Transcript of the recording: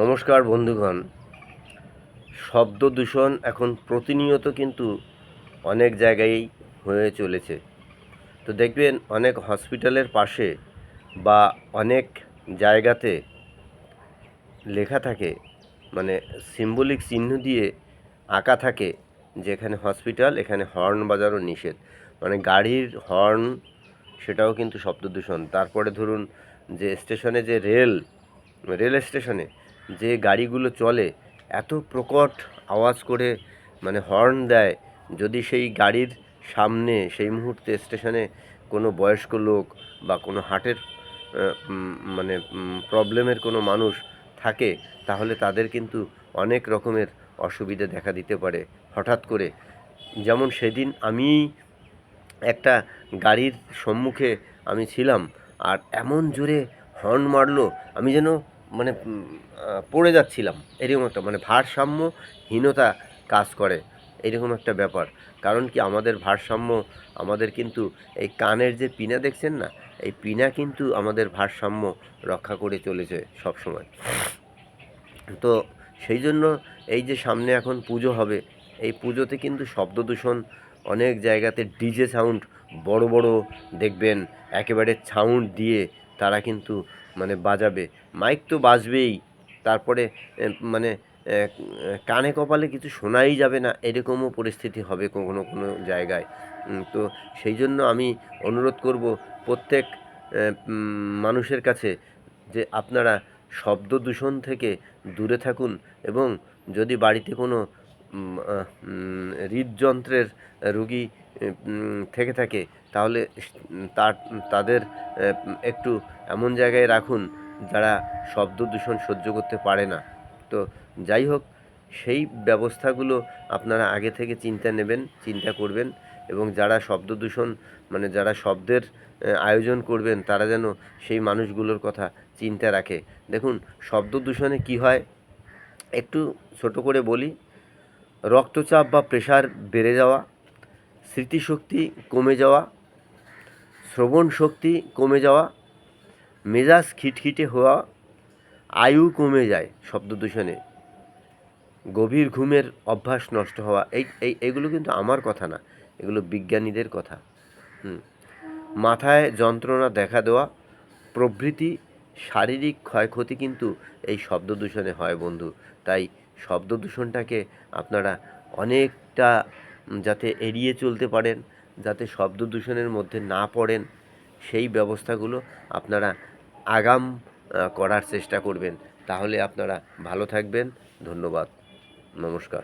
নমস্কার বন্ধুগণ। শব্দ দূষণ এখন প্রতিনিয়ত কিন্তু অনেক জায়গায়ই হয়ে চলেছে। তো দেখবেন, অনেক হসপিটালের পাশে বা অনেক জায়গাতে লেখা থাকে মানে সিম্বলিক চিহ্ন দিয়ে আঁকা থাকে যেখানে হসপিটাল, এখানে হর্ন বাজারও নিষেধ। মানে গাড়ির হর্ন, সেটাও কিন্তু শব্দ দূষণ। তারপরে ধরুন যে স্টেশনে যে রেল রেল স্টেশনে যে গাড়িগুলো চলে এত প্রকট আওয়াজ করে মানে হর্ন দেয় যদি সেই গাড়ির সামনে সেই মুহূর্তে স্টেশনে কোনো বয়স্ক লোক বা কোনো উম, মানে প্রবলেমের কোনো মানুষ থাকে তাহলে তাদের কিন্তু অনেক রকমের অসুবিধা দেখা দিতে পারে হঠাৎ করে। যেমন সেদিন আমি একটা গাড়ির সম্মুখে আমি ছিলাম আর এমন জোরে হর্ন মারলো আমি যেন মানে পড়ে যাচ্ছিলাম। এরকম একটা মানে ভারসাম্যহীনতা কাজ করে, এরকম একটা ব্যাপার। কারণ কি আমাদের ভারসাম্য, আমাদের কিন্তু এই কানের যে পিনা দেখছেন না, এই পিনা কিন্তু আমাদের ভারসাম্য রক্ষা করে চলেছে সব সময় তো সেই জন্য এই যে সামনে এখন পুজো হবে, এই পুজোতে কিন্তু শব্দ দূষণ অনেক জায়গাতে ডিজে সাউন্ড বড় বড় দেখবেন, একেবারে সাউন্ড দিয়ে তারা কিন্তু মানে বাজাবে। মাইক তো বাজবেই। তারপরে মানে কানে কপালে কিছু শোনাই যাবে না, এরকমও পরিস্থিতি হবে কোনো কোনো জায়গায়। তো সেই জন্য আমি অনুরোধ করব প্রত্যেক মানুষের কাছে যে আপনারা শব্দ দূষণ থেকে দূরে থাকুন এবং যদি বাড়িতে কোনো হৃদযন্ত্রের রুগী থেকে থাকে, তাহলে তার, তাদের একটু এমন জায়গায় রাখুন যারা শব্দ দূষণ সহ্য করতে পারে না। তো যাই হোক, সেই ব্যবস্থাগুলো আপনারা আগে থেকে চিন্তা নেবেন, চিন্তা করবেন এবং যারা শব্দ দূষণ মানে যারা শব্দের আয়োজন করবেন, তারা যেন সেই মানুষগুলোর কথা চিন্তা রাখে। দেখুন, শব্দ দূষণে কী হয়? একটু ছোট করে বলি, রক্তচাপ বা প্রেশার বেড়ে যাওয়া স্মৃতিশক্তি কমে যাওয়া, শ্রবণ শক্তি কমে যাওয়া, মেজাজ খিটখিটে হওয়া, আয়ু কমে যায় শব্দ দূষণে। গভীর ঘুমের অভ্যাস নষ্ট হওয়া, এই এই, এগুলো কিন্তু আমার কথা না, এগুলো বিজ্ঞানীদের কথা। হুম। মাথায় যন্ত্রণা দেখা দেওয়া, প্রভৃতি শারীরিক ক্ষয়ক্ষতি কিন্তু এই শব্দ দূষণে হয় বন্ধু। তাই শব্দ দূষণটাকে আপনারা অনেকটা যাতে এড়িয়ে চলতে পারেন, যাতে শব্দ দূষণের মধ্যে না পড়েন, সেই ব্যবস্থাগুলো আপনারা আগাম করার চেষ্টা করবেন। তাহলে আপনারা ভালো থাকবেন। ধন্যবাদ। নমস্কার।